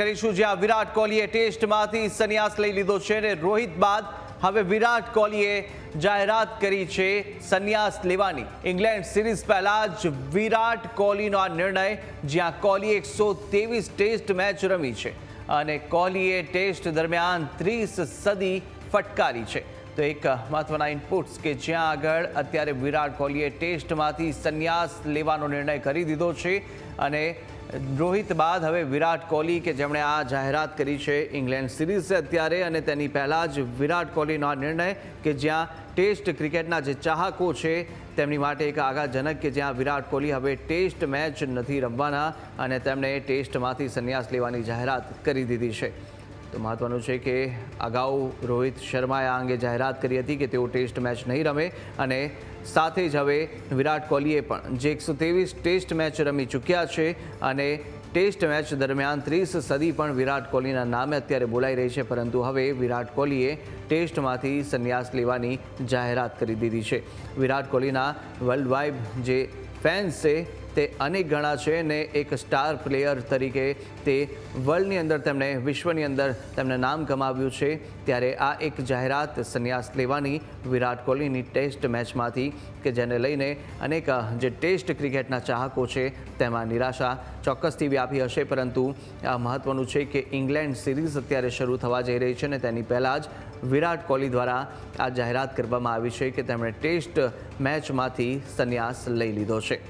કરીશું જ્યાં વિરાટ કોહલીએ ટેસ્ટમાંથી સંન્યાસ લઈ લીધો છે અને રોહિત બાદ હવે વિરાટ કોહલીએ જાહેરાત કરી છે સંન્યાસ લેવાની. ઇંગ્લેન્ડ સિરીઝ પહેલા જ વિરાટ કોહલીનો આ નિર્ણય, જ્યાં કોહલીએ એકસો ટેસ્ટ મેચ રમી છે અને કોહલીએ ટેસ્ટ દરમિયાન ત્રીસ સદી ફટકારી છે. તો એક મહત્વના ઇનપુટ્સ કે જ્યાં આગળ અત્યારે વિરાટ કોહલીએ ટેસ્ટમાંથી સંન્યાસ લેવાનો નિર્ણય કરી દીધો છે અને રોહિત બાદ હવે વિરાટ કોહલી કે જેમણે આ જાહેરાત કરી છે ઇંગ્લેન્ડ સિરીઝ અત્યારે અને તેની પહેલાં જ વિરાટ કોહલીનો આ નિર્ણય કે જ્યાં ટેસ્ટ ક્રિકેટના જે ચાહકો છે તેમની માટે એક આઘાતજનક કે જ્યાં વિરાટ કોહલી હવે ટેસ્ટ મેચ નથી રમવાના અને તેમણે ટેસ્ટમાંથી સંન્યાસ લેવાની જાહેરાત કરી દીધી છે. તો મહત્વનું છે કે અગાઉ રોહિત શર્માએ આ અંગે જાહેરાત કરી હતી કે તેઓ ટેસ્ટ મેચ નહીં રમે અને સાથે જ હવે વિરાટ કોહલીએ પણ જે એકસો ટેસ્ટ મેચ રમી ચૂક્યા છે અને ટેસ્ટ મેચ દરમિયાન ત્રીસ સદી પણ વિરાટ કોહલીના નામે અત્યારે બોલાઈ રહી છે, પરંતુ હવે વિરાટ કોહલીએ ટેસ્ટમાંથી સંન્યાસ લેવાની જાહેરાત કરી દીધી છે. વિરાટ કોહલીના વર્લ્ડ વાઇડ જે ફેન્સ છે તે અનેક ગણા છે ને એક સ્ટાર પ્લેયર તરીકે તે વર્લ્ડની અંદર તેમણે વિશ્વની અંદર તેમણે નામ કમાવ્યું છે. ત્યારે આ એક જાહેરાત સંન્યાસ લેવાની વિરાટ કોહલીની ટેસ્ટ મેચમાંથી કે જેને લઈને અનેક, જે ટેસ્ટ ક્રિકેટના ચાહકો છે તેમાં નિરાશા ચોક્કસથી વ્યાપી હશે. પરંતુ આ મહત્વનું છે કે ઇંગ્લેન્ડ સિરીઝ અત્યારે શરૂ થવા જઈ રહી છે ને તેની પહેલાં જ વિરાટ કોહલી દ્વારા આ જાહેરાત કરવામાં આવી છે કે તેમણે ટેસ્ટ મેચમાંથી સંન્યાસ લઈ લીધો છે.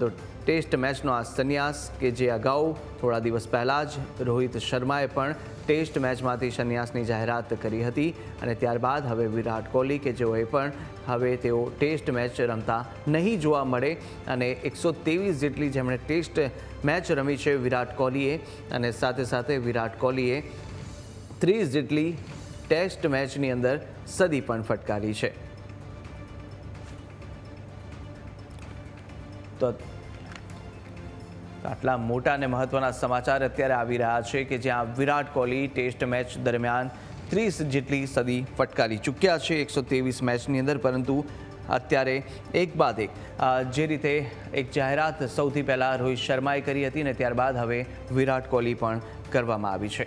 તો ટેસ્ટ મેચનો આ સંન્યાસ કે જે અગાઉ થોડા દિવસ પહેલાં જ રોહિત શર્માએ પણ ટેસ્ટ મેચમાંથી સંન્યાસની જાહેરાત કરી હતી અને ત્યારબાદ હવે વિરાટ કોહલી કે જેઓએ પણ હવે તેઓ ટેસ્ટ મેચ રમતા નહીં જોવા મળે અને એકસો ત્રેવીસ જેટલી જેમણે ટેસ્ટ મેચ રમી છે વિરાટ કોહલીએ અને સાથે સાથે વિરાટ કોહલીએ ત્રીસ જેટલી ટેસ્ટ મેચની અંદર સદી પણ ફટકારી છે. તો આટલા મોટા અને મહત્વના સમાચાર અત્યારે આવી રહ્યા છે કે જ્યાં વિરાટ કોહલી ટેસ્ટ મેચ દરમિયાન ત્રીસ જેટલી સદી ફટકારી ચૂક્યા છે એકસો ત્રેવીસ મેચની અંદર, પરંતુ અત્યારે એક બાદ એક જે રીતે એક જાહેરાત સૌથી પહેલાં રોહિત શર્માએ કરી હતી ને ત્યારબાદ હવે વિરાટ કોહલી પણ કરવામાં આવી છે.